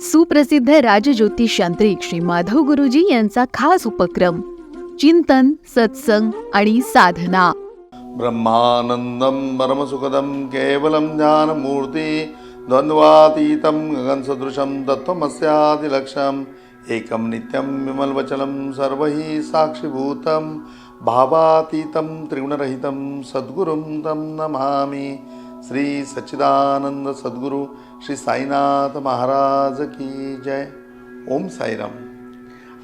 सुप्रसिद्ध राजज्योतिष यांत्रिक श्री माधव गुरुजी यांचा खास उपक्रम चिंतन सत्संग आणि साधना. ब्रह्मानन्दं परमसुखदं केवलं ज्ञानमूर्ति द्वन्द्वातीतं गगनसदृशं तत्त्वमस्यादिलक्ष्यम् एकं नित्यं विमलवचनं सर्वैः साक्षीभूतम भावातीतं त्रिगुणरहितं सद्गुरुं तं नमामि। श्री सच्चिदानंद सद्गुरु श्री साईनाथ महाराज की जय. ओम साईराम.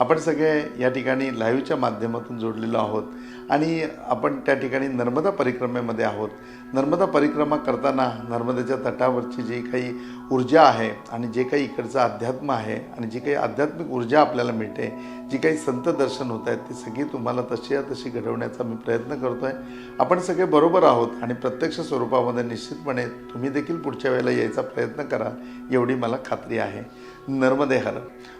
आपण सगळे या ठिकाणी लाईव्हच्या माध्यमातून जोडलेलो आहोत. आणि आपण त्या ठिकाणी नर्मदा परिक्रमेमध्ये आहोत. नर्मदा परिक्रमा करताना नर्मदेच्या तटावरची जी काही ऊर्जा आहे आणि जे काही इकडचं अध्यात्म आहे आणि जी काही आध्यात्मिक ऊर्जा आपल्याला मिळते जी काही संत दर्शन होत आहेत ती सगळी तुम्हाला तशी तशी घडवण्याचा मी प्रयत्न करतो आहे आपण सगळे बरोबर आहोत आणि प्रत्यक्ष स्वरूपामध्ये निश्चितपणे तुम्ही देखील पुढच्या वेळेला यायचा प्रयत्न करा एवढी मला खात्री आहे. नर्मदे हर.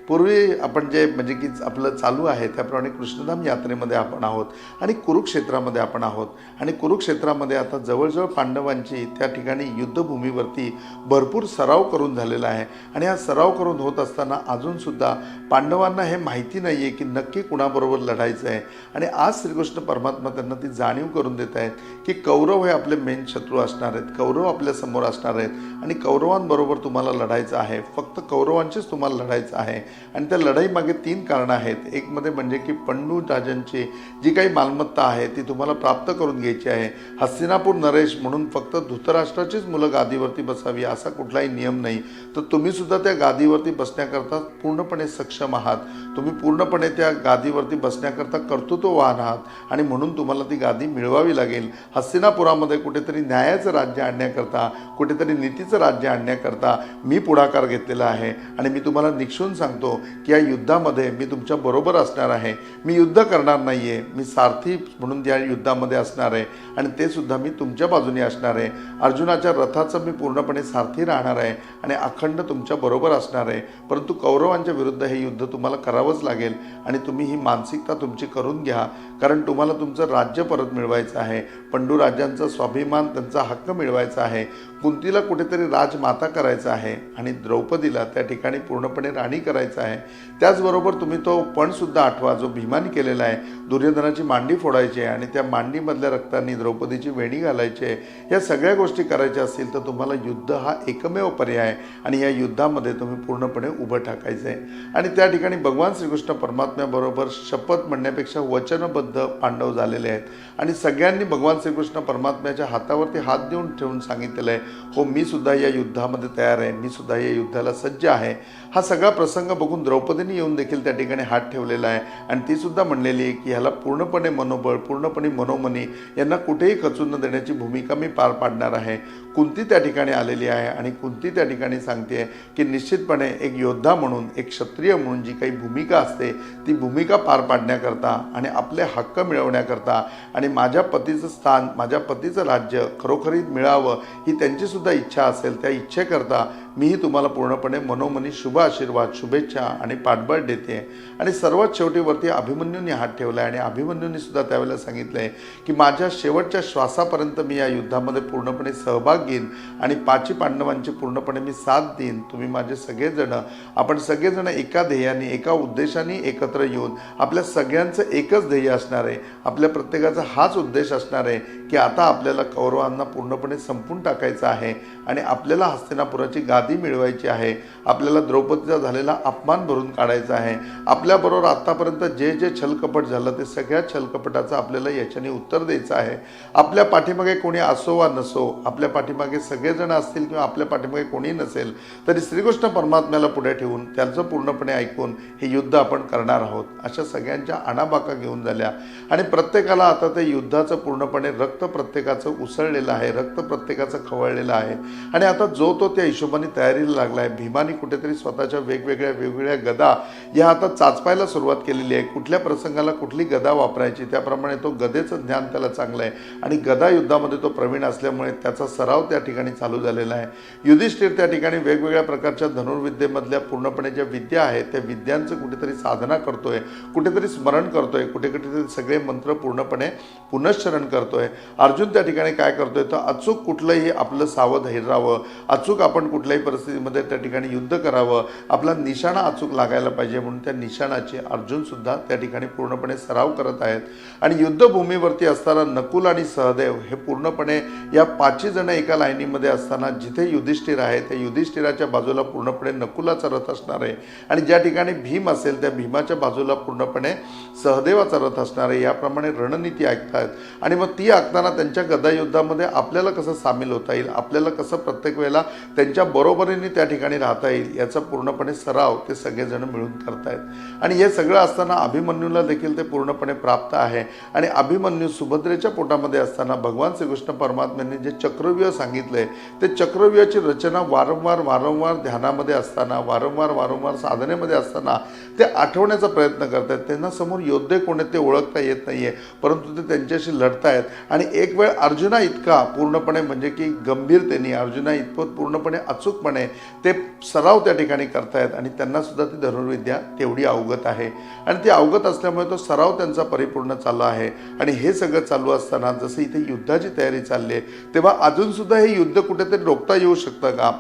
पूर्वी आपण जे म्हणजे की आपलं चालू आहे त्याप्रमाणे कृष्णधाम यात्रेमध्ये आपण आहोत. आणि कुरुक्षेत्रामध्ये आपण आहोत. आणि कुरुक्षेत्रामध्ये आता जवळजवळ पांडवांची त्या ठिकाणी युद्धभूमीवरती भरपूर सराव करून झालेला आहे. आणि हा सराव करून होत असताना अजूनसुद्धा पांडवांना हे माहिती नाही आहे की नक्की कुणाबरोबर लढायचं आहे. आणि आज श्रीकृष्ण परमात्मा त्यांना ती जाणीव करून देत आहेत की कौरव हे आपले मेन शत्रू असणार आहेत. कौरव आपल्यासमोर असणार आहेत. आणि कौरवांबरोबर तुम्हाला लढायचं आहे. फक्त कौरवांचीच तुम्हाला लढायचं आहे. आणि त्या लढाईमागे तीन कारणं आहेत. एकमध्ये म्हणजे की पंडू राजांची जी काही मालमत्ता आहे ती तुम्हाला प्राप्त करून घ्यायची आहे. हस्तिनापूर नरेश म्हणून फक्त धृतराष्ट्राचीच मुलं गादीवरती बसावी असा कुठलाही नियम नाही. तर तुम्हीसुद्धा त्या गादीवरती बसण्याकरता पूर्णपणे सक्षम आहात. तुम्ही पूर्णपणे त्या गादीवरती बसण्याकरता कर्तृत्ववान आहात आणि म्हणून तुम्हाला ती गादी मिळवावी लागेल. हस्तिनापुरामध्ये कुठेतरी न्यायाचं राज्य आणण्याकरता कुठेतरी नीतीचं राज्य आणण्याकरता मी पुढाकार घेतलेला आहे. आणि मी तुम्हाला निक्षून सांगतो की या युद्धामध्ये मी तुमच्या बरोबर असणार आहे. मी युद्ध करणार नाही आहे मी सारथी म्हणून त्या युद्धामध्ये असणार आहे आणि ते सुद्धा मी तुमच्या बाजूने असणार आहे. अर्जुनाच्या रथाचं मी पूर्णपणे सारथी राहणार आहे आणि अखंड तुमच्या बरोबर असणार आहे. परंतु कौरवांच्या विरुद्ध हे युद्ध तुम्हाला करावंच लागेल आणि तुम्ही ही मानसिकता तुमची करून घ्या. कारण तुम्हाला तुमचं राज्य परत मिळवायचं आहे पंडू राजांचा स्वाभिमान त्यांचा हक्क मिळवायचा आहे कुंतीला कुठेतरी राजमाता करायचा आहे आणि द्रौपदीला त्या ठिकाणी पूर्णपणे राणी करायचं आहे. त्याचबरोबर तुम्ही तो पणसुद्धा आठवा जो भीमाने केलेला आहे दुर्योधनाची मांडी फोडायची आहे आणि त्या मांडीमधल्या रक्तांनी द्रौपदीची वेणी घालायची आहे. या सगळ्या गोष्टी करायच्या असतील तर तुम्हाला युद्ध हा एकमेव पर्याय आहे आणि या युद्धामध्ये तुम्ही पूर्णपणे उभं टाकायचं आहे. आणि त्या ठिकाणी भगवान श्रीकृष्ण परमात्म्याबरोबर शपथ म्हणण्यापेक्षा वचनबद्ध पांडव झालेले आहेत. आणि सगळ्यांनी भगवान श्रीकृष्ण परमात्म्याच्या हातावरती हात देऊन ठेवून सांगितलेलं आहे हो मी सुद्धा या युद्धामध्ये तयार आहे मी सुद्धा या युद्धाला सज्ज आहे. हा सगळा प्रसंग बघून द्रौपदीने येऊन देखील त्या ठिकाणी हात ठेवलेला आहे. आणि ती सुद्धा म्हणलेली आहे की ह्याला पूर्णपणे मनोबळ पूर्णपणे मनोमनी यांना कुठेही खचून न देण्याची भूमिका मी पार पाडणार आहे. कुंती त्या ठिकाणी आलेली आहे आणि कुंती त्या ठिकाणी सांगते की निश्चितपणे एक योद्धा म्हणून एक क्षत्रिय म्हणून जी काही भूमिका असते ती भूमिका पार पाडण्याकरता आणि आपले हक्क मिळवण्याकरता आणि माझ्या पतीचं स्थान माझ्या पतीचं राज्य खरोखरीत मिळावं ही त्यांचीसुद्धा इच्छा असेल त्या इच्छेकरता मीही तुम्हाला पूर्णपणे मनोमनी शुभ आशीर्वाद शुभेच्छा आणि पाठबळ देते. आणि सर्वात शेवटीवरती अभिमन्यूंनी हात ठेवला आहे आणि अभिमन्यूंनी सुद्धा त्यावेळेला सांगितलं आहे की माझ्या शेवटच्या श्वासापर्यंत मी या युद्धामध्ये पूर्णपणे सहभाग घेईन आणि पाची पांडवांची पूर्णपणे मी साथ देईन. तुम्ही माझे सगळेजणं आपण सगळेजण एका ध्येयाने एका उद्देशाने एकत्र येऊन आपल्या सगळ्यांचं एकच ध्येय असणार आहे. आपल्या प्रत्येकाचा हाच उद्देश असणार आहे की आता आपल्याला कौरवांना पूर्णपणे संपून टाकायचं आहे आणि आपल्याला हस्तिनापुराची गादी मिळवायची आहे. आपल्याला द्रौपदीचा झालेला अपमान भरून काढायचा आहे. आपल्याबरोबर आत्तापर्यंत जे जे छलकपट झालं ते सगळ्या छलकपटाचं आपल्याला याच्याने उत्तर द्यायचं आहे. आपल्या पाठीमागे कोणी असो वा नसो आपल्या पाठीमागे सगळेजण असतील किंवा आपल्या पाठीमागे कोणी नसेल तरी श्रीकृष्ण परमात्म्याला पुढे ठेवून त्यांचं पूर्णपणे ऐकून हे युद्ध आपण करणार आहोत. अशा सगळ्यांच्या आणाबाका घेऊन झाल्या. आणि प्रत्येकाला आता ते युद्धाचं पूर्णपणे रक्त प्रत्येकाचं उसळलेलं आहे रक्त प्रत्येकाचं खवळलेलं आहे. आणि आता जो तो त्या हिशोबाने तयारीला लागला आहे भीमाने कुठेतरी स्वतःच्या वेगवेगळ्या वेगवेगळ्या गदा या आता चाचपायला सुरुवात केलेली आहे. कुठल्या प्रसंगाला कुठली गदा वापरायची? त्याप्रमाणे तो गदेचं ज्ञान त्याला चांगलं आहे आणि गदा युद्धामध्ये तो प्रवीण असल्यामुळे त्याचा सराव त्या ठिकाणी चालू झालेला आहे. युधिष्ठिर त्या ठिकाणी वेगवेगळ्या प्रकारच्या धनुर्विद्येमधल्या पूर्णपणे ज्या विद्या आहेत त्या विद्यांचं कुठेतरी साधना करतोय कुठेतरी स्मरण करतोय कुठे कुठेतरी सगळे मंत्र पूर्णपणे पुनश्चरण करतोय. अर्जुन त्या ठिकाणी काय करतोय? तर अचूक कुठलंही आपलं सावध हिरावं अचूक आपण कुठल्याही परिस्थितीमध्ये त्या ठिकाणी युद्ध करावं आपला निशाणा अचूक लागायला पाहिजे म्हणून त्या निशाणाचे अर्जुनसुद्धा त्या ठिकाणी पूर्णपणे सराव करत आहेत. आणि युद्धभूमीवरती असताना नकुल आणि सहदेव हे पूर्णपणे या पाचही जण एका लाईनीमध्ये असताना जिथे युधिष्ठिर आहे त्या युधिष्ठिराच्या बाजूला पूर्णपणे नकुलाचा रथ असणार आहे. आणि ज्या ठिकाणी भीम असेल त्या भीमाच्या बाजूला पूर्णपणे सहदेवाचा रथ असणार आहे याप्रमाणे रणनीती ऐकतायत. आणि मग ती ऐकताना त्यांच्या गदायुद्धामध्ये आपल्याला कसं सामील होता येईल? आपल्याला कसं प्रत्येक वेळेला त्यांच्या बरोबर बरोबरीने त्या ठिकाणी राहता येईल याचा पूर्णपणे सराव ते सगळेजण मिळून करतायत. आणि हे सगळं असताना अभिमन्यूला देखील ते पूर्णपणे प्राप्त आहे. आणि अभिमन्यू सुभद्रेच्या पोटामध्ये असताना भगवान श्रीकृष्ण परमात्म्यांनी जे चक्रव्यूह सांगितले ते चक्रव्यूहाची रचना वारंवार वारंवार ध्यानामध्ये असताना वारंवार वारंवार साधनेमध्ये असताना ते आठवण्याचा प्रयत्न करतायत. त्यांना समोर योद्धे कोण आहेत ते ओळखता येत नाही आहे परंतु ते त्यांच्याशी लढतायत. आणि एक वेळ अर्जुना इतका पूर्णपणे म्हणजे की गंभीरतेने अर्जुना इतपत पूर्णपणे अचूक अचूकपणे ते सराव त्या ठिकाणी करतायत आणि त्यांना सुद्धा ती धनुर्विद्या तेवढी अवगत आहे. आणि ती अवगत असल्यामुळे तो सराव त्यांचा परिपूर्ण चालू आहे. आणि हे सगळं चालू असताना जसं इथे युद्धाची तयारी चालली आहे तेव्हा अजून सुद्धा हे युद्ध कुठेतरी रोखता येऊ शकतं का?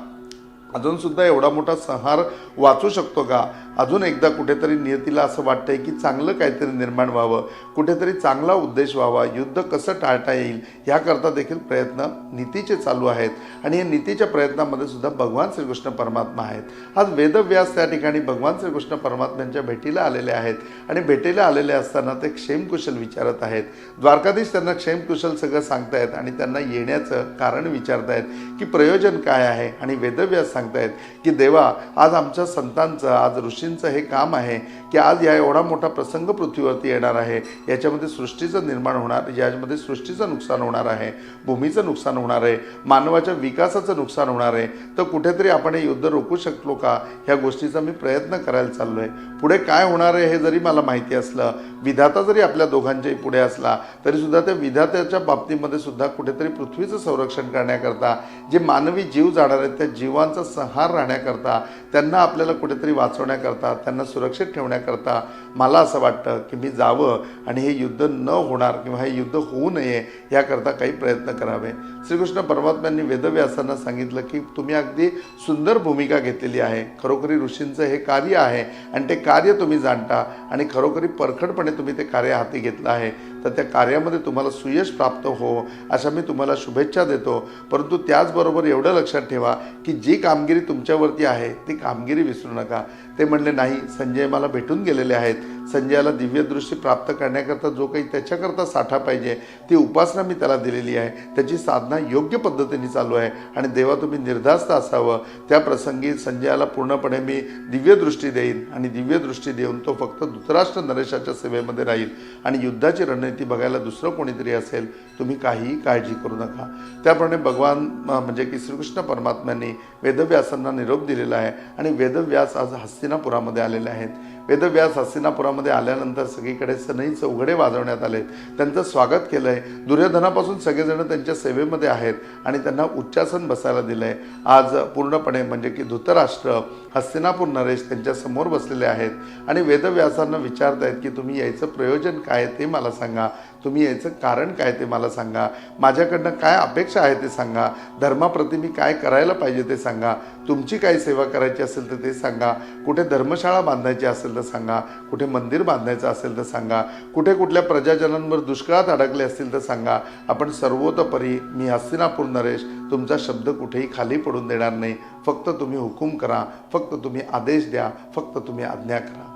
अजून सुद्धा एवढा मोठा संहार वाचू शकतो का? अजून एकदा कुठेतरी नियतीला असं वाटतंय की चांगलं काहीतरी निर्माण व्हावं कुठेतरी चांगला उद्देश व्हावा युद्ध कसं टाळता येईल ह्याकरता देखील प्रयत्न नीतीचे चालू आहेत. आणि या नीतीच्या प्रयत्नामध्ये सुद्धा भगवान श्रीकृष्ण परमात्मा आहेत. आज वेदव्यास त्या ठिकाणी भगवान श्रीकृष्ण परमात्म्यांच्या भेटीला आलेले आहेत. आणि भेटीला आलेले असताना ते क्षेमकुशल विचारत आहेत. द्वारकाधीश त्यांना क्षेमकुशल सगळं सांगतायत आणि त्यांना येण्याचं कारण विचारतायत की प्रयोजन काय आहे? आणि वेदव्यास सांगतायत की देवा आज आमच्या संतांचं आज ऋषींचं हे काम आहे की आज या एवढा मोठा प्रसंग पृथ्वीवरती येणार आहे. याच्यामध्ये सृष्टीचं निर्माण होणार याच्यामध्ये सृष्टीचं नुकसान होणार आहे भूमीचं नुकसान होणार आहे मानवाच्या विकासाचं नुकसान होणार आहे. तर कुठेतरी आपण हे युद्ध रोखू शकलो का? ह्या गोष्टीचा मी प्रयत्न करायला चाललो आहे पुढे काय होणार आहे हे जरी मला माहिती असलं विधाता जरी आपल्या दोघांच्याही पुढे असला तरीसुद्धा त्या विधात्याच्या बाबतीमध्ये सुद्धा कुठेतरी पृथ्वीचं संरक्षण करण्याकरता जे मानवी जीव जाणार आहेत त्या जीवांचा संहार राहण्याकरता त्यांना आपल्याला कुठेतरी वाचवण्याकरता त्यांना सुरक्षित ठेवण्याकरता मला असं वाटतं की मी जावं आणि हे युद्ध न होणार किंवा हे युद्ध होऊ नये याकरता काही प्रयत्न करावे. श्रीकृष्ण परमात्म्यांनी वेदव्यासांना सांगितलं की तुम्ही अगदी सुंदर भूमिका घेतलेली आहे. खरोखरी ऋषींचं हे कार्य आहे आणि ते कार्य तुम्ही जाणता आणि खरोखरी परखडपणे तुम्ही ते कार्य हाती घेतलं आहे. तर त्या कार्यामध्ये तुम्हाला सुयश प्राप्त हो अशा मी तुम्हाला शुभेच्छा देतो. परंतु त्याचबरोबर एवढं लक्षात ठेवा की जी कामगिरी तुमच्यावरती आहे ती कामगिरी विसरू नका. ते म्हणले नाही संजय मला भेटून गेलेले आहेत. संजयाला दिव्यदृष्टी प्राप्त करण्याकरता जो काही त्याच्याकरता साठा पाहिजे ती उपासना मी त्याला दिलेली आहे. त्याची साधना योग्य पद्धतीने चालू आहे. आणि देवा तुम्ही निर्धास्त असावं. त्या प्रसंगी संजयाला पूर्णपणे मी दिव्यदृष्टी देईन आणि दिव्यदृष्टी देऊन तो फक्त धृतराष्ट्र नरेशाच्या सेवेमध्ये राहील. आणि युद्धाची रणनीती बघायला दुसरं कोणीतरी असेल तुम्ही काहीही काळजी करू नका. त्याप्रमाणे भगवान म्हणजे की श्रीकृष्ण परमात्म्यांनी वेदव्यासांना निरोप दिलेला आहे. आणि वेदव्यास आज हस्तिनापुरामध्ये आलेले आहेत. वेदव्यास हस्तिनापुरामध्ये आल्यानंतर सगळीकडे सनई चौघडे वाजवण्यात आले. त्यांचं स्वागत केलं आहे दुर्योधनापासून सगळेजण त्यांच्या सेवेमध्ये आहेत आणि त्यांना उच्चासन बसायला दिलं आहे आज पूर्णपणे म्हणजे की धृतराष्ट्र हस्तिनापूर नरेश त्यांच्यासमोर बसलेले आहेत. आणि वेदव्यासांना विचारतायत की तुम्ही यायचं प्रयोजन काय ते मला सांगा. तुम्ही याचं कारण काय ते मला सांगा. माझ्याकडनं काय अपेक्षा आहे ते सांगा. धर्माप्रती मी काय करायला पाहिजे ते सांगा. तुमची काय सेवा करायची असेल तर ते सांगा. कुठे धर्मशाळा बांधायची असेल तर सांगा. कुठे मंदिर बांधायचं असेल तर सांगा. कुठे कुठल्या प्रजाजनांवर दुष्काळात अडकले असतील तर सांगा. आपण सर्वतोपरी मी हस्तिनापूर नरेश तुमचा शब्द कुठेही खाली पडून देणार नाही. फक्त तुम्ही हुकूम करा. फक्त तुम्ही आदेश द्या. फक्त तुम्ही आज्ञा करा.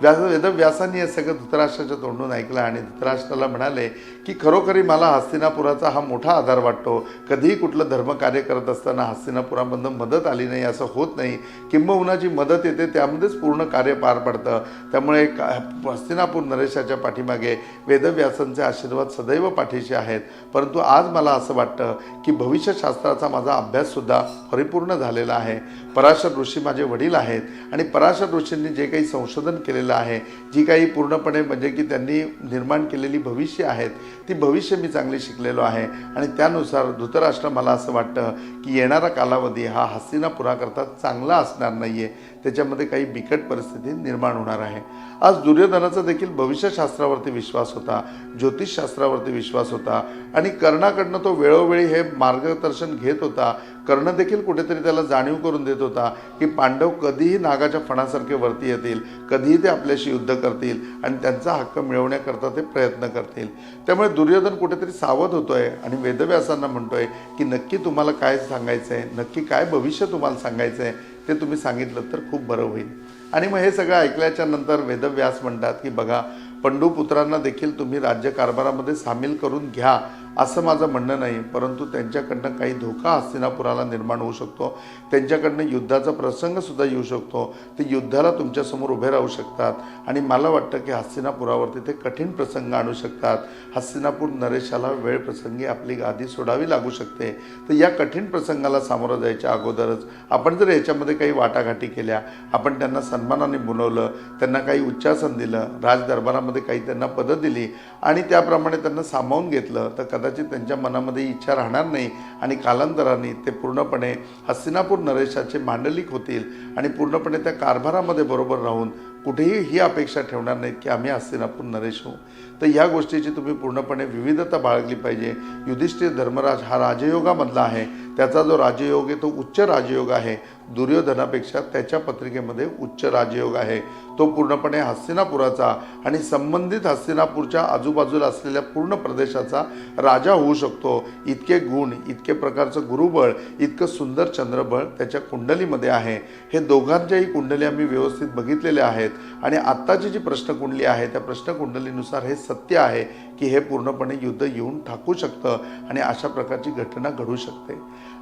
व्यास वेदव्यासांनी हे सगळं धृतराष्ट्राच्या तोंडून ऐकलं आणि धृतराष्ट्राला म्हणाले की खरोखरी मला हस्तिनापुराचा हा मोठा आधार वाटतो. कधीही कुठलं धर्मकार्य करत असताना हस्तिनापुरामधनं मदत आली नाही असं होत नाही. किंबहुना जी मदत येते त्यामध्येच पूर्ण कार्य पार पडतं. त्यामुळे का- हस्तिनापूर नरेशाच्या पाठीमागे वेदव्यासांचे आशीर्वाद सदैव पाठीशी आहेत. परंतु आज मला असं वाटतं की भविष्यशास्त्राचा माझा अभ्याससुद्धा परिपूर्ण झालेला आहे. पराशर ऋषी माझे वडील आहेत आणि पराशर ऋषींनी जे काही संशोधन केलेलं आहे. जी काही पूर्णपणे म्हणजे की त्यांनी निर्माण केलेली भविष्य आहेत ती भविष्य मी चांगली शिकलेलो आहे. आणि त्यानुसार धृतराष्ट्र मला असं वाटतं की येणारा कालावधी हा हस्तिनापुराकरता चांगला असणार नाही आहे त्याच्यामध्ये काही बिकट परिस्थिती निर्माण होणार आहे. आज दुर्योधनाचा देखील भविष्यशास्त्रावरती विश्वास होता ज्योतिषशास्त्रावरती विश्वास होता. आणि कर्णाकडनं तो वेळोवेळी हे मार्गदर्शन घेत होता कर्ण देखील कुठेतरी त्याला जाणीव करून देत होता की पांडव कधीही नागाच्या फणासारखे वरती येतील कधीही ते आपल्याशी युद्ध करतील आणि त्यांचा हक्क मिळवण्याकरता ते प्रयत्न करतील. त्यामुळे दुर्योधन कुठेतरी सावध होतोय आणि वेदव्यासांना म्हणतोय की नक्की तुम्हाला काय सांगायचं आहे नक्की काय भविष्य तुम्हाला सांगायचं आहे ते तुम्ही सांगितलं तर खूप बरं होईल. आणि मग हे सगळं ऐकल्याच्या नंतर वेदव्यास म्हणतात की बघा पंडुपुत्रांना देखील तुम्ही राज्यकारभारामध्ये सामील करून घ्या. असं माझं म्हणणं नाही परंतु त्यांच्याकडनं काही धोका हस्तिनापुराला निर्माण होऊ शकतो. त्यांच्याकडनं युद्धाचा प्रसंगसुद्धा येऊ शकतो. ते युद्धाला तुमच्यासमोर उभे राहू शकतात आणि मला वाटतं की हस्तिनापुरावरती ते कठीण प्रसंग आणू शकतात. हस्तिनापूर नरेशाला वेळ प्रसंगी आपली गादी सोडावी लागू शकते. तर या कठीण प्रसंगाला सामोरं जायच्या अगोदरच आपण जर याच्यामध्ये काही वाटाघाटी केल्या आपण त्यांना सन्मानाने बोलवलं त्यांना काही उच्चासन दिलं राजदरबारामध्ये काही त्यांना पदं दिली आणि त्याप्रमाणे त्यांना सामावून घेतलं तर कदाचित त्यांच्या मनामध्ये इच्छा राहणार नाही आणि कालांतराने ते पूर्णपणे हस्तिनापूर नरेशाचे मांडलिक होतील आणि पूर्णपणे त्या कारभारामध्ये बरोबर राहून कुठेही ही अपेक्षा ठेवणार नाहीत की आम्ही हस्तिनापूर नरेश होऊ. तर या गोष्टीची तुम्ही पूर्णपणे विविधता बाळगली पाहिजे. युधिष्ठिर धर्मराज हा राजयोगामधला आहे. त्याचा जो राजयोग आहे तो उच्च राजयोग आहे. दुर्योधनापेक्षा त्याच्या पत्रिकेमध्ये उच्च राजयोग आहे. तो पूर्णपणे हस्तिनापुराचा आणि संबंधित हस्तिनापूरच्या आजूबाजूला असलेल्या पूर्ण प्रदेशाचा राजा होऊ शकतो. इतके गुण इतके प्रकारचं गुरुबळ इतकं सुंदर चंद्रबळ त्याच्या कुंडलीमध्ये आहे. हे दोघांच्याही कुंडली आम्ही व्यवस्थित बघितलेल्या आहेत. आणि आत्ताची जी प्रश्नकुंडली आहे त्या प्रश्नकुंडलीनुसार हे सत्य आहे की हे पूर्णपणे युद्ध येऊन ठाकू शकतं आणि अशा प्रकारची घटना घडू शकते.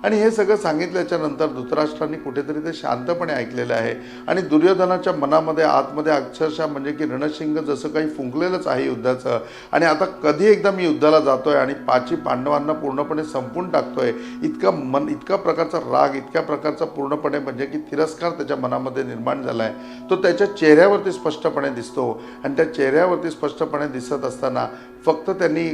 आणि हे सगळं सांगितल्याच्या नंतर धृतराष्ट्रांनी कुठेतरी ते शांतपणे ऐकलेलं आहे. आणि दुर्योधनाच्या मनामध्ये आतमध्ये अक्षरशः म्हणजे की रणशिंग जसं काही फुंकलेलंच आहे युद्धाचं. आणि आता कधी एकदा मी युद्धाला जातो आहे आणि पाची पांडवांना पूर्णपणे संपून टाकतो आहे इतका मन इतका प्रकारचा राग इतक्या प्रकारचा पूर्णपणे म्हणजे की तिरस्कार त्याच्या मनामध्ये निर्माण झाला आहे तो त्याच्या चेहऱ्यावरती स्पष्टपणे दिसतो. आणि त्या चेहऱ्यावरती स्पष्टपणे दिसत असताना फक्त त्यांनी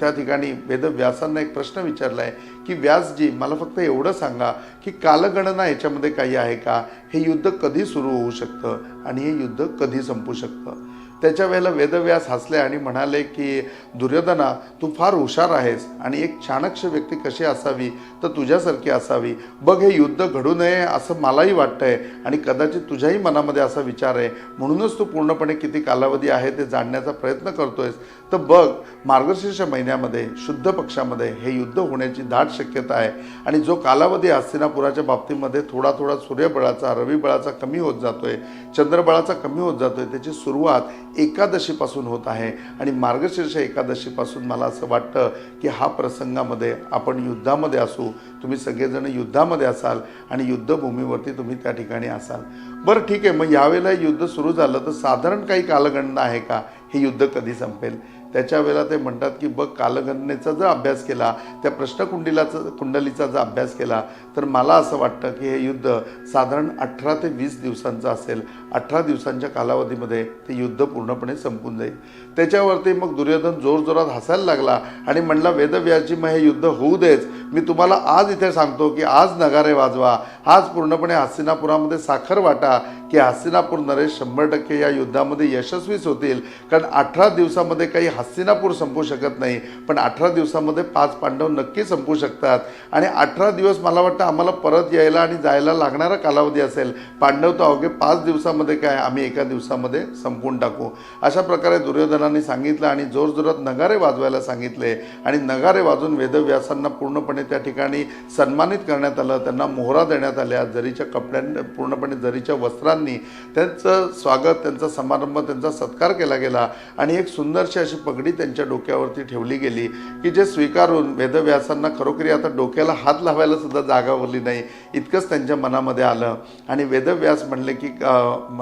त्या ठिकाणी वेदव्यासांना एक प्रश्न विचारला आहे की व्यासजी मला फक्त एवढं सांगा की कालगणना याच्यामध्ये काही आहे का? हे युद्ध कधी सुरू होऊ शकतं? आणि हे युद्ध कधी संपू शकतं? त्याच्या वेळेला वेदव्यास हसले आणि म्हणाले की दुर्योधना तू फार हुशार आहेस आणि एक चाणक्ष व्यक्ती कशी असावी? तर तुझ्यासारखी असावी. बघ हे युद्ध घडू नये असं मलाही वाटतंय आणि कदाचित तुझ्याही मनामध्ये असा विचार आहे. म्हणूनच तू पूर्णपणे किती कालावधी आहे ते जाणण्याचा प्रयत्न करतोयस. तर बघ मार्गशीर्ष महिन्यामध्ये शुद्ध पक्षामध्ये हे युद्ध होण्याची दाट शक्यता आहे आणि जो कालावधी हस्तिनापुराच्या बाबतीमध्ये थोडा थोडा सूर्यबळाचा रविबळाचा कमी होत जातोय चंद्रबळाचा कमी होत जातोय त्याची सुरुवात एकादशीपासून होत आहे. आणि मार्गशीर्ष एकादशीपासून मला असं वाटतं की हा प्रसंगामध्ये आपण युद्धामध्ये असू तुम्ही सगळेजण युद्धामध्ये असाल आणि युद्धभूमीवरती तुम्ही त्या ठिकाणी असाल. बरं ठीक आहे मग यावेळेला युद्ध सुरू झालं तर साधारण काही कालगणना आहे का? हे युद्ध कधी संपेल? त्याच्या वेळेला ते म्हणतात की बघ कालगणनेचा जर अभ्यास केला त्या प्रश्नकुंडीलाचा कुंडलीचा जर अभ्यास केला तर मला असं वाटतं की हे युद्ध साधारण अठरा ते वीस दिवसांचं असेल. अठरा दिवसांच्या कालावधीमध्ये ते युद्ध पूर्णपणे संपून जाईल. त्याच्यावरती मग दुर्योधन जोरजोरात हसायला लागला आणि म्हणला वेदव्याची मग हे युद्ध होऊ देच. मी तुम्हाला आज इथे सांगतो की आज नगारे वाजवा. आज पूर्णपणे हस्तिनापुरामध्ये साखर वाटा की हस्तिनापूर नरेश शंभर टक्के या युद्धामध्ये यशस्वीच होतील. कारण अठरा दिवसामध्ये काही हस्तिनापूर संपू शकत नाही पण अठरा दिवसामध्ये पाच पांडव नक्की संपू शकतात. आणि अठरा दिवस मला वाटतं आम्हाला परत यायला आणि जायला लागणारा कालावधी असेल. पांडव तर अवघे पाच दिवसामध्ये काय? आम्ही एका दिवसामध्ये संपवून टाकू. अशा प्रकारे दुर्योधनांनी सांगितलं आणि जोरजोरात नगारे वाजवायला सांगितले. आणि नगारे वाजून वेदव्यासांना पूर्णपणे त्या ठिकाणी सन्मानित करण्यात आलं. त्यांना मोहरा देण्यात आल्या. जरीच्या कपड्यां पूर्णपणे जरीच्या वस्त्रांनी त्यांचं स्वागत त्यांचा समारंभ त्यांचा सत्कार केला गेला. आणि एक सुंदरशी अशी पगडी त्यांच्या डोक्यावरती ठेवली गेली की जे स्वीकारून वेदव्यासांना खरोखरी आता डोक्याला हात लावायला सुद्धा जागा उरली नाही. इतकंच त्यांच्या मनामध्ये आलं. आणि वेदव्यास म्हणले की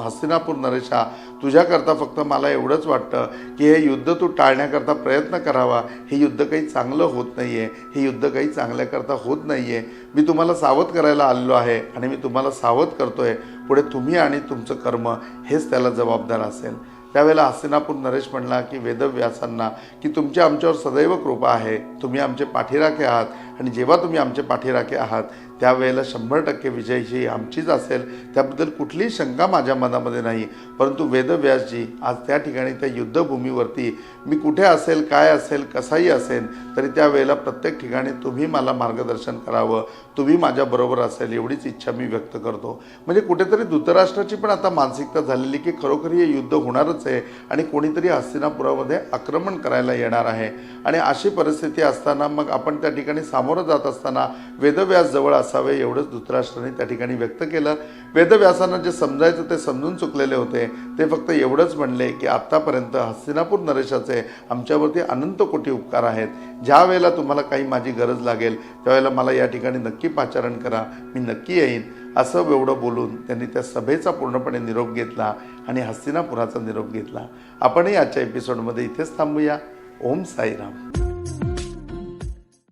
हस्तिनापूर नरेशा तुझ्याकरता फक्त मला एवढंच वाटतं की हे युद्ध तू टाळण्याकरता प्रयत्न करावा. हे युद्ध काही चांगलं होत नाही आहे हे युद्ध काही चांगल्याकरता होत नाही आहे मी तुम्हाला सावध करायला आलेलो आहे आणि मी तुम्हाला सावध करतोय. पुढे तुम्ही आणि तुमचं कर्म हेच त्याला जबाबदार असेल. त्यावेळेला हस्तिनापूर नरेश म्हणला की वेदव्यासांना की तुमच्या आमच्यावर सदैव कृपा आहे. तुम्ही आमचे पाठीराखे आहात. आणि जेव्हा तुम्ही आमचे पाठीराखे आहात त्यावेळेला शंभर टक्के विजय ही आमचीच असेल. त्याबद्दल कुठलीही शंका माझ्या मनामध्ये नाही. परंतु वेदव्यासजी आज त्या ठिकाणी त्या युद्धभूमीवरती मी कुठे असेल काय असेल कसाही असेल तरी त्यावेळेला प्रत्येक ठिकाणी तुम्ही मला मार्गदर्शन करावं. तुम्ही माझ्याबरोबर असेल एवढीच इच्छा मी व्यक्त करतो. म्हणजे कुठेतरी धृतराष्ट्राची पण आता मानसिकता झालेली की खरोखर हे युद्ध होणारच आहे आणि कोणीतरी हस्तिनापुरामध्ये आक्रमण करायला येणार आहे. आणि अशी परिस्थिती असताना मग आपण त्या ठिकाणी सामोरं जात असताना वेदव्यास जवळ असावे एवढंच धृतराष्ट्राने त्या ठिकाणी व्यक्त केलं. वेदव्यासांना जे समजायचं ते समजून चुकलेले होते. ते फक्त एवढंच म्हणले की आत्तापर्यंत हस्तिनापूर नरेशाचे आमच्यावरती अनंत कोटी उपकार आहेत. ज्या वेळेला तुम्हाला काही माझी गरज लागेल त्यावेळेला मला या ठिकाणी नक्की पाचारण करा. मी नक्की येईन. असं एवढं बोलून त्यांनी त्या सभेचा पूर्णपणे निरोप घेतला आणि हस्तिनापुराचा निरोप घेतला. आपणही आजच्या एपिसोडमध्ये इथेच थांबूया. ओम साईराम.